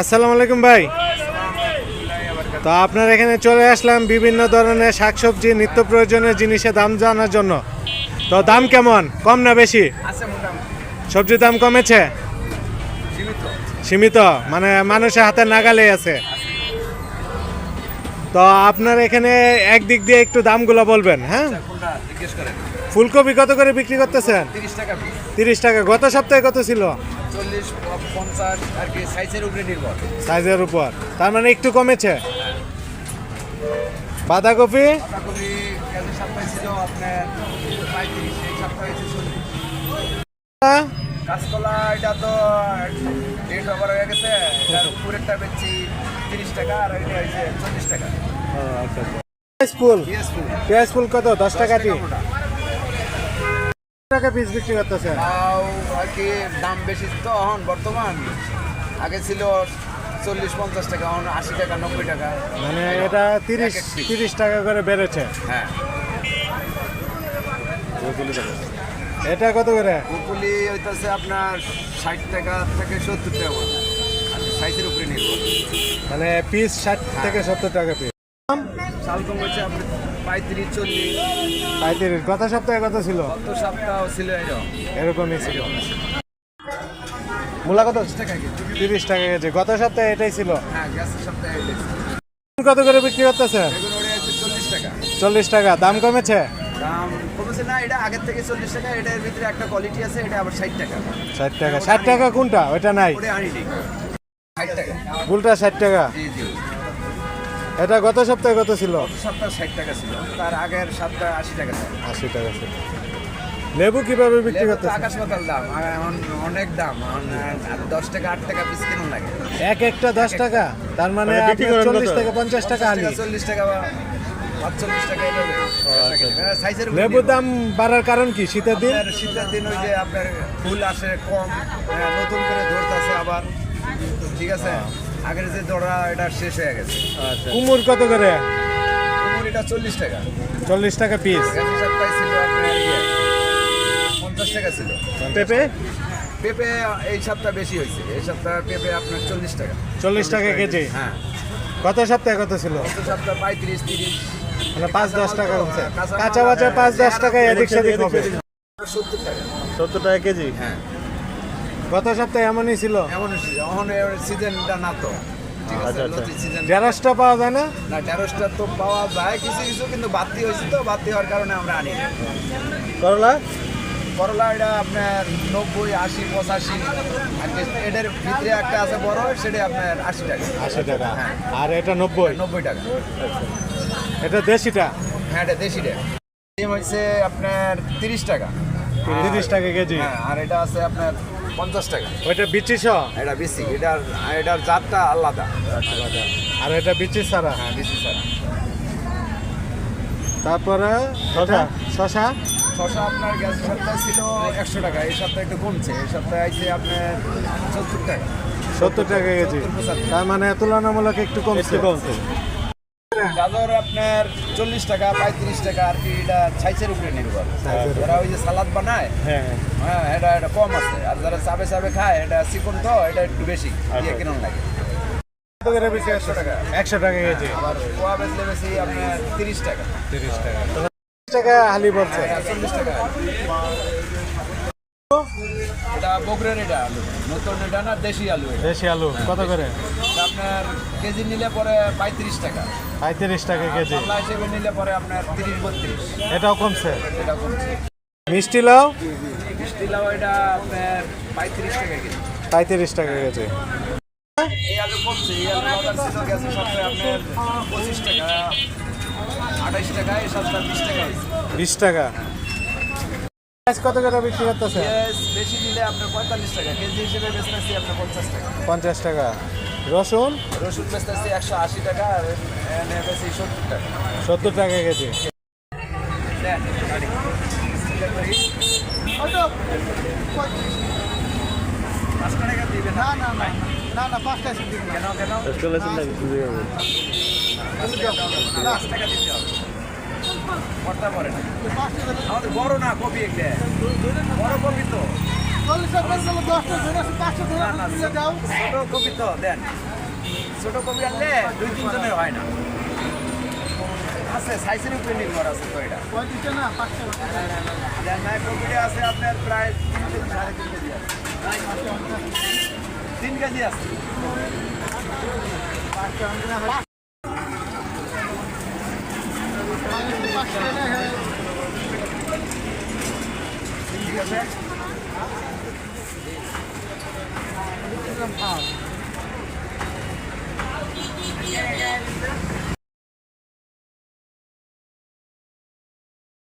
আসসালামু আলাইকুম ভাই। তো আপনার এখানে চলে আসলাম বিভিন্ন ধরনের শাকসবজি নিত্য প্রয়োজনীয় জিনিসের দাম জানার জন্য। তো দাম কেমন? কম না বেশি? সবজির দাম কমেছে? সীমিত। সীমিত? মানে মানুষের হাতে নাগালে আছে। তো আপনার এখানে একদিক দিয়ে একটু দামগুলো বলবেন হ্যাঁ? করেন। ফুলকপি কত করে বিক্রি করতেছেন? তিরিশ টাকা গত সপ্তাহে কত ছিল? সাইজের উপরে তার মানে একটু কমেছে? বাঁধাকপি? আপনার কাঁচকলা এটা তো ডেট ওভার হয়ে গেছে। এটার উপরেরটা বেচছি তিরিশ টাকা আর এটা হয়েছে চল্লিশ টাকা। ফুল? পিএস ফুল। পেঁয়াজ ফুল কত? দশ টাকা মোটা। টাকা পিস বিক্রি করতেছে? আর কি দাম বেশি তো এখন বর্তমান। আগে ছিল চল্লিশ পঞ্চাশ টাকা এখন আশি টাকা নব্বই টাকা। মানে এটা তিরিশ। তিরিশ টাকা করে বেড়েছে। হ্যাঁ। এটা কত করে? কুকুলি হইতেছে আপনার ষাট টাকা থেকে সত্তর টাকা সাইজের উপরে নির্ভর মানে পিস ষাট থেকে সত্তর টাকা পিস শালকম হচ্ছে আপনার পঁয়ত্রিশ চল্লিশ। পঁয়ত্রিশ। গত সপ্তাহে কত ছিল? কত সপ্তাহ ছিল এরকম। এরকমই ছিল। মূলা কত? তিরিশ টাকা গত সপ্তাহে এটাই ছিল? হ্যাঁ গ্যাসের সপ্তাহে এটাই কত করে বিক্রি করতেছে? চল্লিশ টাকা। চল্লিশ টাকা। দাম কমেছে? দাম কমেছে না এটা আগের থেকে চল্লিশ টাকা এটার ভিতরে একটা কোয়ালিটি আছে এটা আবার ষাট টাকা। ষাট টাকা। ষাট টাকা কোনটা? নাই। ওটা ষাট টাকা। ভুলটা ষাট টাকা? জি জি। এটা গত সপ্তাহে কত ছিল? সপ্তাহ ষাট টাকা ছিল তার আগের সপ্তাহ আশি টাকা ছিল। আশি টাকা ছিল। লেবু কীভাবে বিক্রি লেবু তো করতেছে আকাশ পাতাল দাম এখন অনেক দাম আর দশ টাকা আট টাকা পিস কেমন লাগে। এক একটা দশ টাকা? তার মানে চল্লিশ থেকে পঞ্চাশ টাকা আনি। চল্লিশ টাকা দাম বাড়ার কারণ কি? শীতের দিন? শীতের দিন ওই যে আপনার ফুল আসে কম হ্যাঁ, নতুন করে ধরতেছে আবার। ঠিক আছে আগের যে এটা শেষ হয়ে গেছে। কুমুর কত করে? কুমুর এটা চল্লিশ টাকা। চল্লিশ টাকা পিস ছিল আপনার ইয়ে, পঞ্চাশ টাকা ছিল। পেঁপে? পেঁপে এই সপ্তাহ বেশি হয়েছে। এই সপ্তাহ পেঁপে আপনার চল্লিশ টাকা চল্লিশ টাকা কেজি? হ্যাঁ। গত সপ্তাহে কত ছিল? গত সপ্তাহ পঁয়ত্রিশ তিরিশ। মানে পাঁচ দশ টাকা কমছে। কাঁচা বাজার পাঁচ দশ টাকা এদিক সেদিক হবে। সত্তর টাকা কেজি? হ্যাঁ। গত সপ্তাহে এমনই ছিল। এমন এখন সিজনটা না তো। সিজন। ঢেঁড়সটা পাওয়া যায় না? না ঢেঁড়সটা তো পাওয়া যায়। কিছু কিছু কিন্তু বাতি হয়েছে তো। বাতি হওয়ার কারণে আমরা আনি করলা? করলা এটা আপনার নব্বই আশি পঁচাশি। আর এটার ভিতরে একটা আছে বড় সেটা আপনার আশি টাকা। আশি টাকা। আর এটা নব্বই? নব্বই টাকা। এটা দেশিটা? হ্যাঁ এটা দেশিটা। ডিম হচ্ছে আপনার তিরিশ টাকা। তিরিশ টাকা কেজি? হ্যাঁ আর এটা আছে আপনার পঞ্চাশ টাকা। ওইটা বিচি সহ এটা বেশি এটার এটার জাতটা আলাদা। আর এটা বিচি ছাড়া? হ্যাঁ বেশি স্যার তারপরে শশা? শশা? শশা আপনার গ্যাস সপ্তাহে ছিল একশো টাকা এই সপ্তাহে একটু কমছে এই সপ্তাহে আছে আপনার সত্তর টাকা। সত্তর টাকা কেজি। তার মানে তুলনামূলক একটু কমছে। কমছে। গাজর আপনার চল্লিশ টাকা পঁয়ত্রিশ টাকা আর কি এটা ছাইচের উপরে নির্ভর। ওরা ওই যে সালাদ বানায় হ্যাঁ। হ্যাঁ এটা এটা কম আছে। আর যারা চাবে চাবে খায় এটা চিকন তো এটা একটু বেশি। দিয়ে কেমন লাগে। একশো টাকা। একশো টাকা কেজি। আবার কোয়া বেচলে বেশি আপনার তিরিশ টাকা। তিরিশ টাকা। টাকা হালি বলছে। চল্লিশ টাকা এটা বগরের এটা আলু। নতুন এটা না দেশি আলু দেশি আলু। কত করে? আপনার কেজি নিলে পরে পঁয়ত্রিশ টাকা। পঁয়ত্রিশ টাকা কেজি। পাল্লা হিসেবে নিলে পরে আপনার তিরিশ বত্রিশ। এটাও কমছে? এটা কমছে। মিষ্টি লাউ? মিষ্টি লাউ এটা আপনার পঁয়ত্রিশ টাকা কেজি। পঁয়ত্রিশ টাকা কেজি। এই আলু কমছে এই আলু বাজার ছিল গেছে সপ্তাহে আপনার পঁচিশ টাকা আঠাইশ টাকা এই সপ্তাহে বিশ টাকা বিশ টাকা? কত করে বিক্রি করতেছে? বেশি নিলে আপনার পঁয়তাল্লিশ টাকা কেজি হিসেবে বেচতেছি আপনার পঞ্চাশ টাকা। পঞ্চাশ টাকা। রসুন? রসুন বেচতেছি একশো আশি টাকা আর বেশি সত্তর টাকা। সত্তর টাকা কেজি। পাঁচটা টাকা দিবেন না? কেন কেন? টাকা দিতে হবে। পড়তা পড়ে না। আমাদের বড় না কপি এগুলো। বড় কপি তো। না, না, ছোট কপি তো দেন। ছোট কপি আনলে দুই তিনজনের হয় না। আছে সাইজের উপরে নির্ভর আছে তো এটা। দেন না কপিটা আছে আপনার প্রায় তিন কেজি সাড়ে তিন কেজি আছে। তিন কেজি আছে।